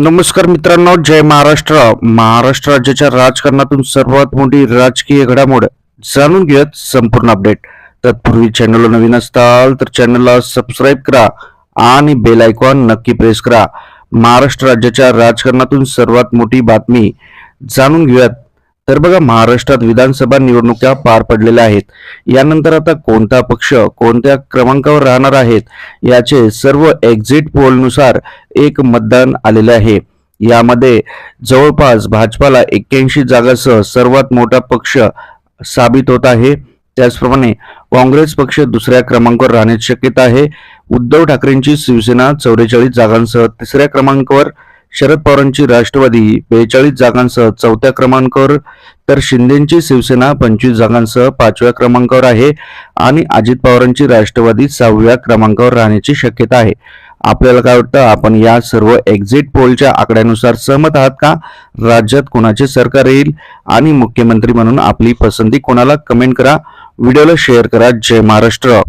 नमस्कार मित्रांनो जय महाराष्ट्र. महाराष्ट्र राज्याच्या राजकारणातून सर्वात मोठी राजकीय घडामोड जाणून घेऊयात संपूर्ण अपडेट तत्पूर्वी चॅनलला नवीन असताल तर चॅनलला सबस्क्राईब करा आणि बेल आयकॉन नक्की प्रेस करा. महाराष्ट्र राज्याच्या राजकारणातून सर्वात मोठी बातमी जाणून घेऊयात. तर बघा महाराष्ट्रात विधानसभा निवडणुका पार पडलेल्या आहेत. यानंतर आता कोणता पक्ष कोणत्या क्रमांकावर राहणार आहेत याचे सर्व एक्झिट पोलनुसार एक मतदान आलेले आहे. यामध्ये जवळपास भाजपाला एक्क्याऐंशी जागासह सर्वात मोठा पक्ष साबित होत आहे. त्याचप्रमाणे काँग्रेस पक्ष दुसऱ्या क्रमांकावर राहण्याची शक्यता आहे. उद्धव ठाकरेंची शिवसेना चौवेचाळीस जागांसह तिसऱ्या क्रमांकावर शरद पवारांची राष्ट्रवादी बेचाळीस जागांसह चौथ्या क्रमांकावर तर शिंदेची शिवसेना पंचवीस जागांसह पाचव्या क्रमांकावर आहे आणि अजित पवारांची राष्ट्रवादी सहाव्या क्रमांकावर राहण्याची शक्यता आहे. आपल्याला काय वाटतं? आपण या सर्व एक्झिट पोलच्या आकड्यानुसार सहमत आहात का? राज्यात कोणाचे सरकार येईल? आणि मुख्यमंत्री म्हणून आपली पसंती कोणाला? कमेंट करा. व्हिडिओला शेअर करा. जय महाराष्ट्र.